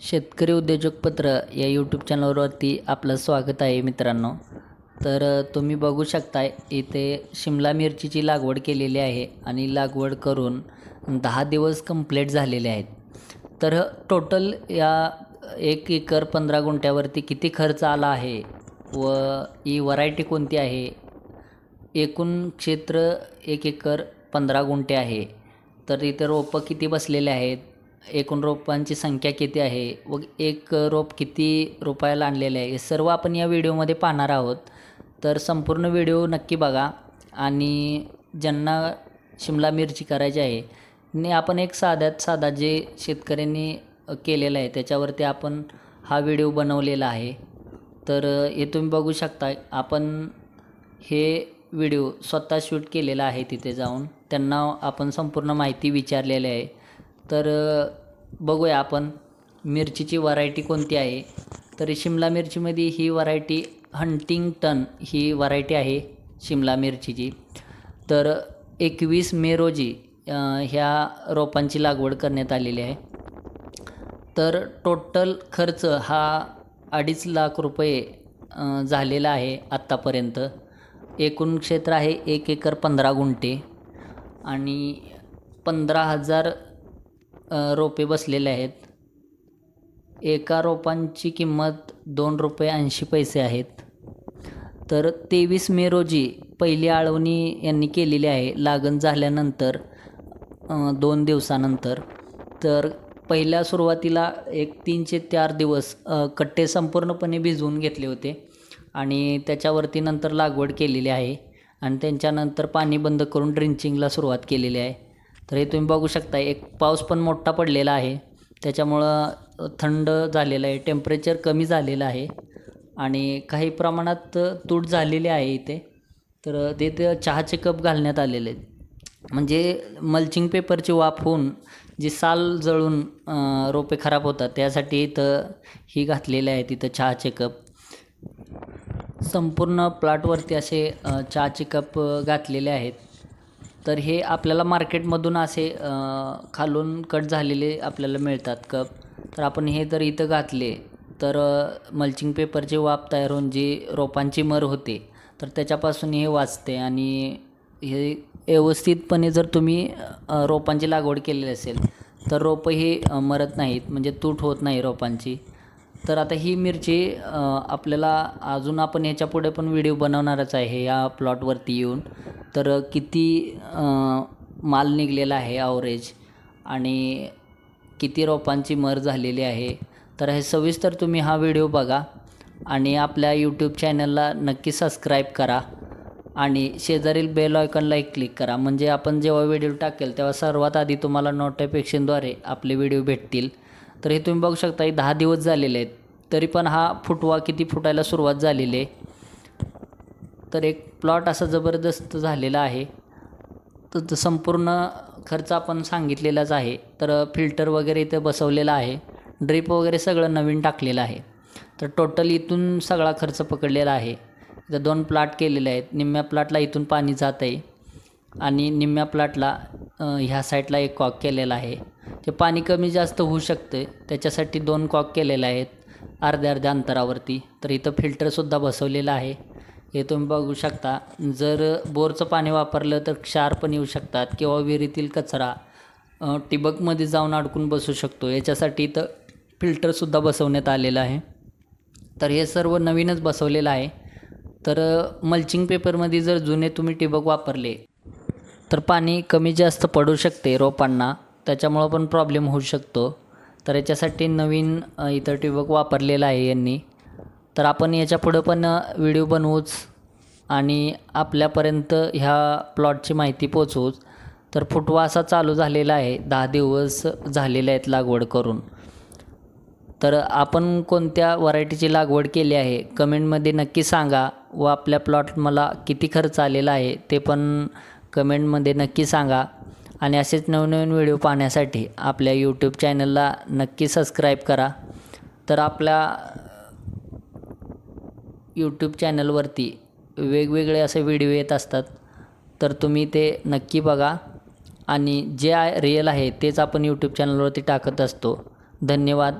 शेतकरी उद्योजक पत्र या यूट्यूब चॅनलवरती आपलं स्वागत आहे मित्रांनो. तर तुम्ही बघू शकता इथे शिमला मिरचीची लागवड केलेली आहे आणि लागवड करून दहा दिवस कंप्लीट झालेले आहेत. तर टोटल या एक एकर पंधरा गुंठ्यावरती किती खर्च आला आहे व ही व्हरायटी कोणती आहे? एकूण क्षेत्र एक एकर पंधरा गुंठे आहे. तर इथे रोपं किती बसलेले आहेत? एकूण रोपांची संख्या किती आहे? व एक रोप किती रुपयाला आणलेले आहे? हे सर्व आपण या व्हिडिओमध्ये पाहणार आहोत. तर संपूर्ण व्हिडिओ नक्की बघा. आणि ज्यांना शिमला मिरची करायची आहे ने आपण एक साध्यात साधा जे शेतकऱ्यांनी केलेलं आहे त्याच्यावरती आपण हा व्हिडिओ बनवलेला आहे. तर हे तुम्ही बघू शकता. आपण हे व्हिडिओ स्वतः शूट केलेला आहे तिथे जाऊन. त्यांना आपण संपूर्ण माहिती विचारलेली आहे. तर बघूया आपण मिरचीची व्हरायटी कोणती आहे. तर शिमला मिरचीमध्ये ही व्हरायटी हंटिंगटन ही व्हरायटी आहे शिमला मिरचीची. तर एकवीस मे रोजी ह्या रोपांची लागवड करण्यात आलेली आहे. तर टोटल खर्च हा अडीच लाख रुपये झालेला आहे आत्तापर्यंत. एकूण क्षेत्र आहे एक एकर पंधरा गुंठे. आणि पंधरा हजार रोपे बसलेले आहेत. एका रोपांची किंमत दोन रुपये ऐंशी पैसे आहेत. तर तेवीस मे रोजी पहिली आळवणी यांनी केलेली आहे. लागण झाल्यानंतर दोन दिवसानंतर. तर पहिल्या सुरुवातीला एक तीन ते चार दिवस कट्टे संपूर्णपणे भिजवून घेतले होते आणि त्याच्यावरती नंतर लागवड केलेली आहे आणि त्यांच्यानंतर पाणी बंद करून ड्रिंचिंगला सुरुवात केलेली आहे. तर हे तुम्ही बघू शकता एक पाऊस पण मोठा पडलेला आहे. त्याच्यामुळं थंड झालेलं आहे टेम्परेचर कमी झालेलं आहे आणि काही प्रमाणात तूट झालेली आहे इथे. तर ते चहाचे कप घालण्यात आलेले आहेत. म्हणजे मल्चिंग पेपरची वाफ होऊन जी साल जळून रोपे खराब होतात त्यासाठी इथं ही घातलेली आहे तिथं चहाचे कप. संपूर्ण प्लॉटवरती असे चहाचे कप घातलेले आहेत. तर हे आपल्याला मार्केटमधून असे खालून कट झालेले आपल्याला मिळतात कप. तर आपण हे जर इथं घातले तर मल्चिंग पेपरचे वाफ तयार होऊन जी रोपांची मर होते तर त्याच्यापासून हे वाचते आणि हे व्यवस्थितपणे जर तुम्ही रोपांची लागवड केलेली असेल तर रोपं ही मरत नाहीत म्हणजे तूट होत नाही रोपांची. तर आता ही मिरची आपल्याला अजून आपण याच्यापुढे पण व्हिडिओ बनवणारच आहे या प्लॉटवरती येऊन. तर किती माल निघलेला आहे ॲव्हरेज आणि किती रोपांची मर झालेली आहे? तर हे सविस्तर तुम्ही हा व्हिडिओ बघा आणि आपल्या यूट्यूब चॅनलला नक्की सबस्क्राईब करा आणि शेजारील बेल एक क्लिक करा. म्हणजे आपण जेव्हा व्हिडिओ टाकेल तेव्हा सर्वात आधी तुम्हाला नोटिफिकेशनद्वारे आपले व्हिडिओ भेटतील. तर हे तुम्ही बघू शकता हे दहा दिवस झालेले आहेत. तरी पण हा फुटवा किती फुटायला सुरुवात झालेली आहे? तर एक प्लॉट असा जबरदस्त झालेला आहे. तर संपूर्ण खर्च आपण सांगितलेलाच आहे. तर फिल्टर वगैरे इथं बसवलेला आहे. ड्रीप वगैरे सगळं नवीन टाकलेलं आहे. तर टोटल इथून सगळा खर्च पकडलेला आहे. इथं दोन प्लाट केलेले आहेत. निम्म्या प्लाटला इथून पाणी जात आहे. आणि निम्म्या प्लाटला ह्या साईडला एक कॉक केलेला आहे. ते पाणी कमी जास्त होऊ शकते. त्याच्यासाठी दोन कॉक केलेले आहेत. अर्ध्या अर्ध्या अंतरावरती. तर इथं फिल्टरसुद्धा बसवलेलं आहे. हे तुम्ही बघू शकता. जर बोरचं पाणी वापरलं तर क्षार पण येऊ शकतात किंवा विहिरीतील कचरा टिबकमध्ये जाऊन अडकून बसू शकतो. याच्यासाठी इथं फिल्टरसुद्धा बसवण्यात आलेलं आहे. तर हे सर्व नवीनच बसवलेलं आहे. तर मल्चिंग पेपरमध्ये जर जुने तुम्ही टिबक वापरले तर पाणी कमी जास्त पडू शकते रोपांना. त्याच्यामुळं पण प्रॉब्लेम होऊ शकतो. तर याच्यासाठी नवीन इतर इथं वापरलेलं आहे यांनी. तर आपण याच्यापुढं पण व्हिडिओ बनवूच आणि आपल्यापर्यंत ह्या प्लॉटची माहिती पोचवूच तर फुटवा असा चालू झालेला आहे. दहा दिवस झालेले आहेत लागवड करून. तर आपण कोणत्या व्हरायटीची लागवड केली आहे कमेंटमध्ये नक्की सांगा व आपल्या प्लॉट मला किती खर्च आलेला आहे ते पण कमेंटमध्ये नक्की सांगा. आणि असेच नवनवीन व्हिडिओ पाहण्यासाठी आपल्या यूट्यूब चॅनलला नक्की सबस्क्राईब करा. तर आपल्या यूट्यूब चॅनलवरती वेगवेगळे असे व्हिडिओ येत असतात. तर तुम्ही ते नक्की बघा. आणि जे आहे रिअल आहे तेच आपण यूट्यूब चॅनलवरती टाकत असतो. धन्यवाद.